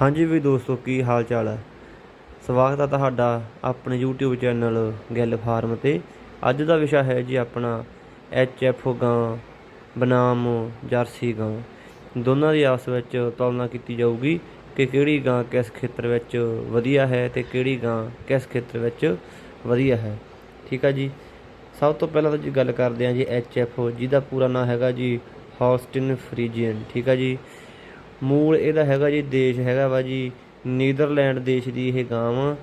ਹਾਂਜੀ ਵੀ ਦੋਸਤੋ, ਕੀ ਹਾਲ ਚਾਲ ਹੈ ਸਵਾਗਤ ਹੈ ਤੁਹਾਡਾ ਆਪਣੇ YouTube ਚੈਨਲ ਗਿੱਲ ਫਾਰਮ ਤੇ। ਅੱਜ ਦਾ ਵਿਸ਼ਾ ਹੈ ਜੀ ਆਪਣਾ ਐਫ ਗਾਂ, ਬਨਾਮ, ਜਰਸੀ ਗਾਂ। ਦੋਨਾਂ ਦੀ ਆਪਸ ਵਿੱਚ ਤੁਲਨਾ ਕੀਤੀ ਜਾਊਗੀ ਕਿ ਕਿਹੜੀ ਗਾਂ ਕਿਸ ਖੇਤਰ ਵਿੱਚ ਵਧੀਆ ਹੈ ਤੇ ਕਿਹੜੀ ਗਾਂ ਕਿਸ ਖੇਤਰ ਵਿੱਚ ਵਧੀਆ ਹੈ। ਠੀਕ ਹੈ ਜੀ? ਸਭ ਤੋਂ ਪਹਿਲਾਂ ਤਾਂ ਜੀ ਗੱਲ ਕਰਦੇ ਹਾਂ ਜੀ ਐਫ ਜਿਹਦਾ ਪੂਰਾ ਨਾਮ ਹੈਗਾ ਜੀ ਹੌਲਸਟਿਨ ਫਰੀਜੀਅਨ ਠੀਕ ਹੈ ਜੀ? ਮੂਲ ਇਹਦਾ ਹੈਗਾ ਜੀ, ਦੇਸ਼ ਹੈਗਾ ਵਾ ਜੀ, ਨੀਦਰਲੈਂਡ ਦੇਸ਼ ਦੀ ਇਹ ਗਾਂ ਵਾ।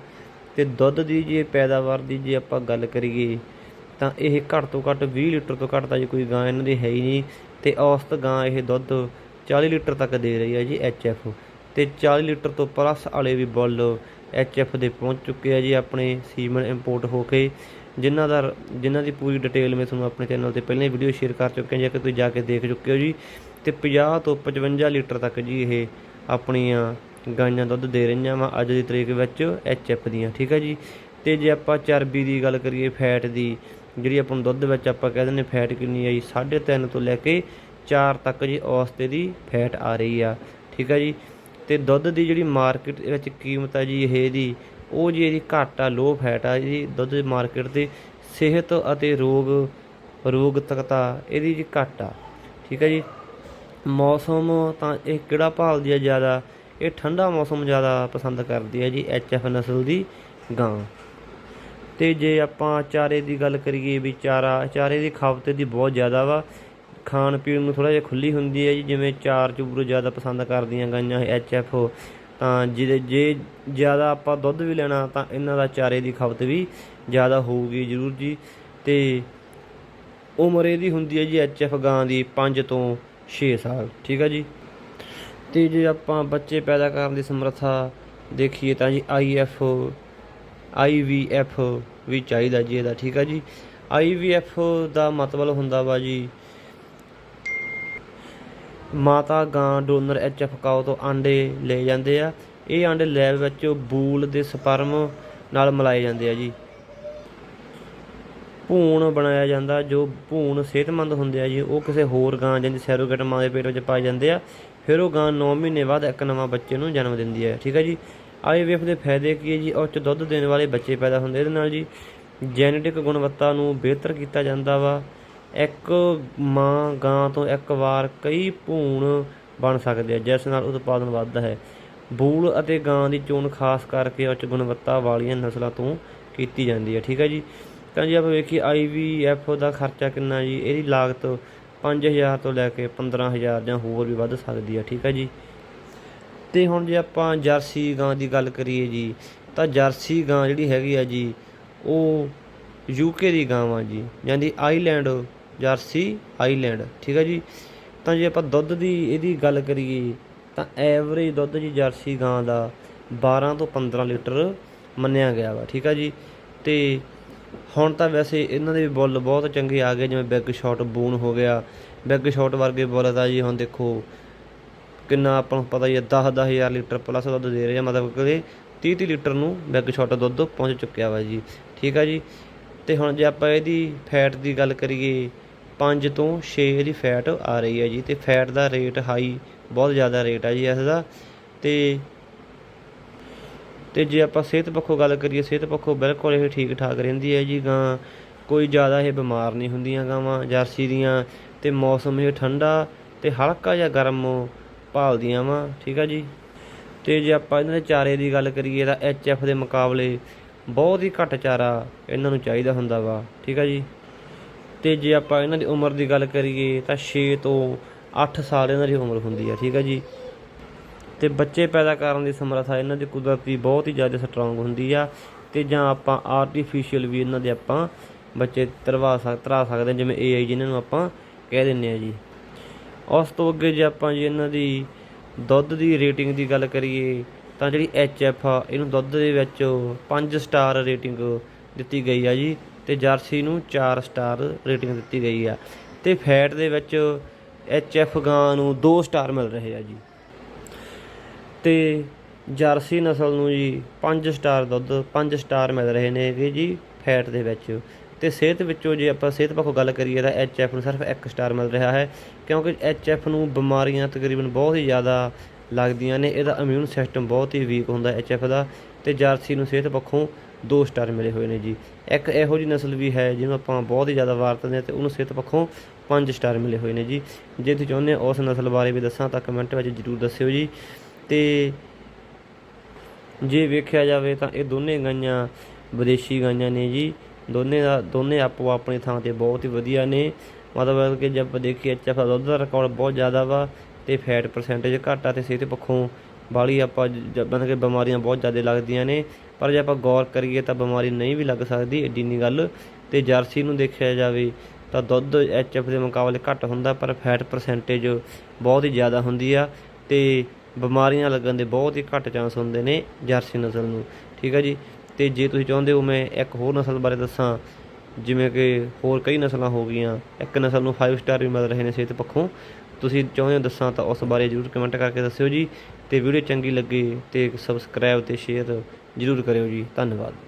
ਤੇ ਦੁੱਧ ਦੀ ਜੇ ਪੈਦਾਵਾਰ ਦੀ ਜੇ ਆਪਾਂ ਗੱਲ ਕਰੀਏ, ਤਾਂ ਇਹ ਘੱਟ ਤੋਂ ਘੱਟ 20 ਲੀਟਰ ਤੋਂ ਘੱਟ ਤਾਂ ਜੀ ਕੋਈ ਗਾਂ ਇਹਨਾਂ ਦੀ ਹੈ ਹੀ ਨਹੀਂ। ਤੇ ਔਸਤ ਗਾਂ ਇਹ ਦੁੱਧ 40 ਲੀਟਰ ਤੱਕ ਦੇ ਰਹੀ ਹੈ ਜੀ ਐਫ ਤੇ 40 ਲੀਟਰ ਤੋਂ ਪਲੱਸ ਵਾਲੇ ਵੀ ਬੁੱਲ ਐਫ ਦੇ ਪਹੁੰਚ ਚੁੱਕੇ ਆ ਜੀ ਆਪਣੇ ਸੀਮਨ ਇੰਪੋਰਟ ਹੋ ਕੇ। ਜਿਨ੍ਹਾਂ ਦਾ, ਜਿਨ੍ਹਾਂ ਦੀ ਪੂਰੀ ਡਿਟੇਲ ਮੈਂ ਤੁਹਾਨੂੰ ਆਪਣੇ ਚੈਨਲ ਤੇ ਪਹਿਲਾਂ ਹੀ ਵੀਡੀਓ ਸ਼ੇਅਰ ਕਰ ਚੁੱਕਿਆ ਹਾਂ ਕਿ ਤੁਸੀਂ ਜਾ ਕੇ ਦੇਖ ਚੁੱਕੇ ਹੋ ਜੀ। ਤੇ 50 ਤੋਂ 55 ਲੀਟਰ ਤੱਕ ਜੀ ਇਹ ਆਪਣੀਆਂ ਗਾਈਆਂ ਦੁੱਧ ਦੇ ਰਹੀਆਂ ਵਾ ਅੱਜ ਦੀ ਤਰੀਕ ਵਿੱਚ ਐਫ ਦੀਆਂ, ਠੀਕ ਹੈ ਜੀ? ਤੇ ਜੇ ਆਪਾਂ ਚਰਬੀ ਦੀ ਗੱਲ ਕਰੀਏ, ਫੈਟ ਦੀ, ਜਿਹੜੀ ਆਪਾਂ ਨੂੰ ਦੁੱਧ ਵਿੱਚ ਆਪਾਂ ਕਹਿ ਦਿੰਦੇ ਫੈਟ ਕਿੰਨੀ ਆਈ 3.5 ਤੋਂ ਲੈ ਕੇ 4 ਤੱਕ ਜੀ ਔਸਤੇ ਦੀ ਫੈਟ ਆ ਰਹੀ ਆ, ਠੀਕ ਹੈ ਜੀ? ਤੇ ਦੁੱਧ ਦੀ ਜਿਹੜੀ ਮਾਰਕੀਟ ਵਿੱਚ ਕੀਮਤ ਆ ਜੀ ਇਹ ਇਹਦੀ, ਉਹ ਜੀ ਇਹਦੀ ਘੱਟ ਆ ਲੋ ਫੈਟ ਆ ਜੀ, ਦੁੱਧ ਦੀ ਮਾਰਕੀਟ ਤੇ ਸਿਹਤ ਅਤੇ ਰੋਗ, ਰੋਗਤਕਤਾ ਇਹਦੀ ਜੀ ਘੱਟ ਆ, ਠੀਕ ਹੈ ਜੀ? ਮੌਸਮ ਤਾਂ ਇਹ ਕਿਹੜਾ ਭਾਲਦੀ ਹੈ ਜ਼ਿਆਦਾ? ਇਹ ਠੰਡਾ ਮੌਸਮ ਜ਼ਿਆਦਾ ਪਸੰਦ ਕਰਦੀ ਹੈ ਜੀ ਐਫ ਨਸਲ ਦੀ ਗਾਂ। ਤੇ ਜੇ ਆਪਾਂ ਚਾਰੇ ਦੀ ਗੱਲ ਕਰੀਏ ਵੀ ਚਾਰਾ, ਚਾਰੇ ਦੀ ਖਪਤ ਦੀ ਬਹੁਤ ਜ਼ਿਆਦਾ ਵਾ। ਖਾਣ ਪੀਣ ਨੂੰ ਥੋੜਾ ਜਿਹਾ ਖੁੱਲੀ ਹੁੰਦੀ ਹੈ ਜੀ, ਜਿਵੇਂ ਚਾਰ ਚੂਰ ਜ਼ਿਆਦਾ ਪਸੰਦ ਕਰਦੀਆਂ ਗਾਈਆਂ ਐਫ। ਤਾਂ ਜਿਹਦੇ, ਜੇ ਜ਼ਿਆਦਾ ਆਪਾਂ ਦੁੱਧ ਵੀ ਲੈਣਾ ਤਾਂ ਇਹਨਾਂ ਦਾ ਚਾਰੇ ਦੀ ਖਪਤ ਵੀ ਜ਼ਿਆਦਾ ਹੋਊਗੀ ਜ਼ਰੂਰ ਜੀ। ਤੇ ਉਮਰ ਇਹਦੀ ਹੁੰਦੀ ਹੈ ਜੀ ਐਫ ਗਾਂ ਦੀ 5 ਤੋਂ 6 ਸਾਲ, ਠੀਕ ਹੈ ਜੀ। ਤੇ ਜੇ ਆਪਾਂ ਬੱਚੇ ਪੈਦਾ ਕਰਨ ਦੀ ਸਮਰੱਥਾ ਦੇਖੀਏ ਤਾਂ ਜੀ ਆਈਐਫ ਆਈਵੀਐਫ ਵੀ ਚਾਹੀਦਾ ਜੀ ਇਹਦਾ, ਠੀਕ ਹੈ ਜੀ। ਆਈਵੀਐਫ ਦਾ ਮਤਲਬ ਹੁੰਦਾ ਵਾ ਜੀ, ਮਾਤਾ ਗਾਂ ਡੋਨਰ ਐਚਐਫ ਕਾਉ ਤੋਂ ਆਂਡੇ ਲੈ ਜਾਂਦੇ ਆ। ਇਹ ਆਂਡੇ ਲੈਬ ਵਿੱਚ ਬੂਲ ਦੇ ਸਪਰਮ ਨਾਲ ਮਿਲਾਏ ਜਾਂਦੇ ਆ ਜੀ। ਭੂਣ ਬਣਾਇਆ ਜਾਂਦਾ, ਜੋ ਭੂਣ ਸਿਹਤਮੰਦ ਹੁੰਦੇ ਆ ਜੀ, ਉਹ ਕਿਸੇ ਹੋਰ ਗਾਂ ਜਾਂਦੀ ਸੈਰੋਗੇਟ ਮਾਂ ਦੇ ਪੇਟ ਵਿੱਚ ਪਾਏ ਜਾਂਦੇ ਆ, ਫਿਰ ਉਹ ਗਾਂ 9 ਮਹੀਨੇ ਬਾਅਦ ਇੱਕ ਨਵਾਂ ਬੱਚੇ ਨੂੰ ਜਨਮ ਦਿੰਦੀ ਹੈ, ਠੀਕ ਹੈ ਜੀ? ਆਈਵੀਐਫ ਦੇ ਫਾਇਦੇ ਕੀ ਹੈ ਜੀ? ਉਹ 'ਚ ਦੁੱਧ ਦੇਣ ਵਾਲੇ ਬੱਚੇ ਪੈਦਾ ਹੁੰਦੇ ਇਹਦੇ ਨਾਲ ਜੀ। ਜੈਨੇਟਿਕ ਗੁਣਵੱਤਾ ਨੂੰ ਬਿਹਤਰ ਕੀਤਾ ਜਾਂਦਾ ਵਾ। ਇੱਕ ਮਾਂ ਗਾਂ ਤੋਂ ਇੱਕ ਵਾਰ ਕਈ ਭੂਣ ਬਣ ਸਕਦੇ ਆ, ਜਿਸ ਨਾਲ ਉਤਪਾਦਨ ਵੱਧਦਾ ਹੈ। ਬੂਲ ਅਤੇ ਗਾਂ ਦੀ ਚੋਣ ਖਾਸ ਕਰਕੇ ਉੱਚ ਗੁਣਵੱਤਾ ਵਾਲੀਆਂ ਨਸਲਾਂ ਤੋਂ ਕੀਤੀ ਜਾਂਦੀ ਹੈ, ਠੀਕ ਹੈ ਜੀ? ਤਾਂ ਜੀ ਆਪਾਂ ਵੇਖੀਏ ਆਈਵੀਐਫ ਦਾ ਖਰਚਾ ਕਿੰਨਾ ਜੀ, ਇਹਦੀ ਲਾਗਤ 5000 ਤੋਂ ਲੈ ਕੇ 15000 ਜਾਂ ਹੋਰ ਵੀ ਵੱਧ ਸਕਦੀ ਆ, ਠੀਕ ਹੈ ਜੀ। ਤੇ ਹੁਣ ਜੇ ਆਪਾਂ ਜਰਸੀ ਗਾਂ ਦੀ ਗੱਲ ਕਰੀਏ ਜੀ, ਤਾਂ ਜਰਸੀ ਗਾਂ ਜਿਹੜੀ ਹੈਗੀ ਆ ਜੀ, ਉਹ ਯੂਕੇ ਦੀ ਗਾਂ ਆ ਜੀ ਜਾਂਦੀ ਆਈਲੈਂਡ, ਜਰਸੀ, ਆਈਲੈਂਡ, ਠੀਕ ਹੈ ਜੀ। ਤਾਂ ਜੇ ਆਪਾਂ ਦੁੱਧ ਦੀ ਇਹਦੀ ਗੱਲ ਕਰੀਏ, ਤਾਂ ਐਵਰੇਜ ਦੁੱਧ ਜੀ ਜਰਸੀ ਗਾਂ ਦਾ 12 ਤੋਂ 15 ਲੀਟਰ ਮੰਨਿਆ ਗਿਆ ਵਾ, ਠੀਕ ਹੈ ਜੀ। ਤੇ ਹੁਣ ਤਾਂ ਵੈਸੇ ਇਹਨਾਂ ਦੇ ਵੀ ਬੁੱਲ ਬਹੁਤ ਚੰਗੇ ਆ ਗਏ, ਜਿਵੇਂ ਬਿਗ ਸ਼ਾਟ ਬੂਨ ਹੋ ਗਿਆ। ਬਿਗ ਸ਼ਾਟ ਵਰਗੇ ਬੁੱਲ ਦਾ ਜੀ ਹੁਣ ਦੇਖੋ, ਕਿੰਨਾ ਆਪਾਂ ਨੂੰ ਪਤਾ ਹੀ ਹੈ 10 10000 ਲੀਟਰ ਪਲੱਸ ਦੁੱਧ ਦੇ ਰਹੇ ਆ। ਮਤਲਬ ਕਿ 30 30 ਲੀਟਰ ਨੂੰ ਬਿਗ ਸ਼ਾਟ ਦੁੱਧ ਪਹੁੰਚ ਚੁੱਕਿਆ ਵਾ ਜੀ। ਠੀਕ ਆ ਜੀ? ਤੇ ਹੁਣ ਜੇ ਆਪਾਂ ਇਹਦੀ ਫੈਟ ਦੀ ਗੱਲ ਕਰੀਏ 5 ਤੋਂ 6 ਇਹਦੀ ਫੈਟ ਆ ਰਹੀ ਹੈ ਜੀ। ਤੇ ਫੈਟ ਦਾ ਰੇਟ ਹਾਈ ਬਹੁਤ ਜ਼ਿਆਦਾ ਰੇਟ ਆ ਜੀ ਇਸ ਦਾ। ਤੇ ਤੇ ਜੇ ਆਪਾਂ ਸਿਹਤ ਪੱਖੋਂ ਗੱਲ ਕਰੀਏ, ਸਿਹਤ ਪੱਖੋਂ ਬਿਲਕੁਲ ਇਹ ਠੀਕ ਠਾਕ ਰਹਿੰਦੀ ਹੈ ਜੀ, ਗਾਂ ਕੋਈ ਜ਼ਿਆਦਾ ਇਹ ਬਿਮਾਰ ਨਹੀਂ ਹੁੰਦੀਆਂ ਗਾਵਾਂ, ਜਰਸੀ ਦੀਆਂ, ਤੇ ਮੌਸਮ ਇਹ ਠੰਡਾ ਤੇ ਹਲਕਾ ਜਿਹਾ ਗਰਮ ਭਾਲਦੀਆਂ ਵਾ, ਠੀਕ ਆ ਜੀ। ਤੇ ਜੇ ਆਪਾਂ ਇਹਨਾਂ ਦੇ ਚਾਰੇ ਦੀ ਗੱਲ ਕਰੀਏ ਤਾਂ ਐਫ ਦੇ ਮੁਕਾਬਲੇ ਬਹੁਤ ਹੀ ਘੱਟ ਚਾਰਾ ਇਹਨਾਂ ਨੂੰ ਚਾਹੀਦਾ ਹੁੰਦਾ ਵਾ, ਠੀਕ ਆ ਜੀ। ਤੇ ਜੇ ਆਪਾਂ ਇਹਨਾਂ ਦੀ ਉਮਰ ਦੀ ਗੱਲ ਕਰੀਏ ਤਾਂ 6 ਤੋਂ 8 ਸਾਲ ਇਹਨਾਂ ਦੀ ਉਮਰ ਹੁੰਦੀ ਆ, ਠੀਕ ਆ ਜੀ। ਤੇ ਬੱਚੇ ਪੈਦਾ ਕਰਨ ਦੀ ਸਮਰੱਥਾ ਇਹਨਾਂ ਦੀ ਕੁਦਰਤੀ ਬਹੁਤ ਹੀ ਜ਼ਿਆਦਾ ਸਟਰੋਂਗ ਹੁੰਦੀ ਆ ਤੇ ਜਾਂ ਆਪਾਂ ਆਰਟੀਫੀਸ਼ੀਅਲ ਵੀ ਇਹਨਾਂ ਦੇ ਆਪਾਂ ਬੱਚੇ ਤਰਵਾ ਸਕ ਤਰਾ ਸਕਦੇ ਹਾਂ, ਜਿਵੇਂ ਏਆਈ ਜਿਹਨਾਂ ਨੂੰ ਆਪਾਂ ਕਹਿ ਦਿੰਨੇ ਆ ਜੀ। ਉਸ ਤੋਂ ਅੱਗੇ ਜੇ ਆਪਾਂ ਜੀ ਇਹਨਾਂ ਦੀ ਦੁੱਧ ਦੀ ਰੇਟਿੰਗ ਦੀ ਗੱਲ ਕਰੀਏ ਤਾਂ ਜਿਹੜੀ ਐਫ ਆ ਇਹਨੂੰ ਦੁੱਧ ਦੇ ਵਿੱਚ 5 ਸਟਾਰ ਰੇਟਿੰਗ ਦਿੱਤੀ ਗਈ ਆ ਜੀ ਤੇ ਜਰਸੀ ਨੂੰ 4 ਸਟਾਰ ਰੇਟਿੰਗ ਦਿੱਤੀ ਗਈ ਆ। ਤੇ ਫੈਟ ਦੇ ਵਿੱਚ ਐਫ ਗਾਂ ਨੂੰ 2 ਸਟਾਰ ਮਿਲ ਰਹੇ ਆ ਜੀ। ਤੇ ਜਰਸੀ ਨਸਲ ਨੂੰ ਜੀ 5 ਸਟਾਰ ਦੁੱਧ 5 ਸਟਾਰ ਮਿਲ ਰਹੇ ਨੇਗੇ ਜੀ ਫੈਟ ਦੇ ਵਿੱਚ। ਤੇ ਸਿਹਤ ਵਿੱਚੋਂ ਜੇ ਆਪਾਂ ਸਿਹਤ ਪੱਖੋਂ ਗੱਲ ਕਰੀਏ ਤਾਂ ਐਫ ਨੂੰ ਸਿਰਫ 1 ਸਟਾਰ ਮਿਲ ਰਿਹਾ ਹੈ, ਕਿਉਂਕਿ ਐਫ ਨੂੰ ਬਿਮਾਰੀਆਂ ਤਕਰੀਬਨ ਬਹੁਤ ਹੀ ਜ਼ਿਆਦਾ ਲੱਗਦੀਆਂ ਨੇ, ਇਹਦਾ ਇਮਿਊਨ ਸਿਸਟਮ ਬਹੁਤ ਹੀ ਵੀਕ ਹੁੰਦਾ ਐਚ ਐਫ ਦਾ ਤੇ ਜਰਸੀ ਨੂੰ ਸਿਹਤ ਪੱਖੋਂ 2 ਸਟਾਰ ਮਿਲੇ ਹੋਏ ਨੇ ਜੀ। ਇੱਕ ਇਹੋ ਜਿਹੀ ਨਸਲ ਵੀ ਹੈ ਜਿਹਨੂੰ ਆਪਾਂ ਬਹੁਤ ਹੀ ਜ਼ਿਆਦਾ ਵਰਤਦੇ ਹਾਂ ਤੇ ਉਹਨੂੰ ਸਿਹਤ ਪੱਖੋਂ 5 ਸਟਾਰ ਮਿਲੇ ਹੋਏ ਨੇ ਜੀ। ਜੇ ਤੁਸੀਂ ਚਾਹੁੰਦੇ ਹੋ ਉਸ ਨਸਲ ਬਾਰੇ ਵੀ ਦੱਸਾਂ ਤਾਂ ਕਮੈਂਟ ਵਿੱਚ ਜਰੂਰ ਦੱਸਿਓ ਜੀ। ਤੇ ਜੇ ਵੇਖਿਆ ਜਾਵੇ ਤਾਂ ਇਹ ਦੋਨੇ ਗਾਈਆਂ ਵਿਦੇਸ਼ੀ ਗਾਈਆਂ ਨੇ ਜੀ। ਦੋਨੇ ਦਾ ਦੋਨੇ ਆਪੋ ਆਪਣੀ ਥਾਂ ਤੇ ਬਹੁਤ ਹੀ ਵਧੀਆ ਨੇ। ਮਤਲਬ ਕਿ ਜੇ ਆਪਾਂ ਦੇਖੀਏ ਐਚ ਦਾ ਦੁੱਧ ਦਾ ਰਿਕਾਰਡ ਬਹੁਤ ਜ਼ਿਆਦਾ ਵਾ ਤੇ ਫੈਟ ਪਰਸੈਂਟੇਜ ਘੱਟ ਆ ਤੇ ਸਿਹਤ ਪੱਖੋਂ ਬਾਲੀ ਆਪਾਂ ਜ- ਮਤਲਬ ਕਿ ਬਿਮਾਰੀਆਂ ਬਹੁਤ ਜ਼ਿਆਦਾ ਲੱਗਦੀਆਂ ਨੇ। ਪਰ ਜੇ ਆਪਾਂ ਗੌਰ ਕਰੀਏ ਤਾਂ ਬਿਮਾਰੀ ਨਹੀਂ ਵੀ ਲੱਗ ਸਕਦੀ ਏਡੀ ਨਹੀਂ ਗੱਲ। ਤੇ ਜਰਸੀ ਨੂੰ ਦੇਖਿਆ ਜਾਵੇ ਤਾਂ ਦੁੱਧ ਐਚਐਫ ਦੇ ਮੁਕਾਬਲੇ ਘੱਟ ਹੁੰਦਾ ਪਰ ਫੈਟ ਪਰਸੈਂਟੇਜ ਬਹੁਤ ਹੀ ਜ਼ਿਆਦਾ ਹੁੰਦੀ ਆ। ਤੇ ਬਿਮਾਰੀਆਂ ਲੱਗਣ ਦੇ ਬਹੁਤ ਹੀ ਘੱਟ ਚਾਂਸ ਹੁੰਦੇ ਨੇ ਜਰਸੀ ਨਸਲ ਨੂੰ। ਠੀਕ ਹੈ ਜੀ? ਤੇ ਜੇ ਤੁਸੀਂ ਚਾਹੁੰਦੇ ਹੋ ਮੈਂ ਇੱਕ ਹੋਰ ਨਸਲ ਬਾਰੇ ਦੱਸਾਂ, ਜਿਵੇਂ ਕਿ ਹੋਰ ਕਈ ਨਸਲਾਂ ਹੋ ਗਈਆਂ। ਇੱਕ ਨਸਲ ਨੂੰ 5 ਸਟਾਰ ਵੀ ਮਿਲ ਰਹੇ ਨੇ ਸਿਹਤ ਪੱਖੋਂ। ਤੁਸੀਂ ਚਾਹੁੰਦੇ ਹੋ ਦੱਸਾਂ ਤਾਂ ਉਸ ਬਾਰੇ ਜਰੂਰ ਕਮੈਂਟ ਕਰਕੇ ਦੱਸਿਓ ਜੀ। ਤੇ ਵੀਡੀਓ ਚੰਗੀ ਲੱਗੇ ਤੇ ਸਬਸਕ੍ਰਾਈਬ ਤੇ ਸ਼ੇਅਰ ਜਰੂਰ ਕਰਿਓ ਜੀ। ਧੰਨਵਾਦ।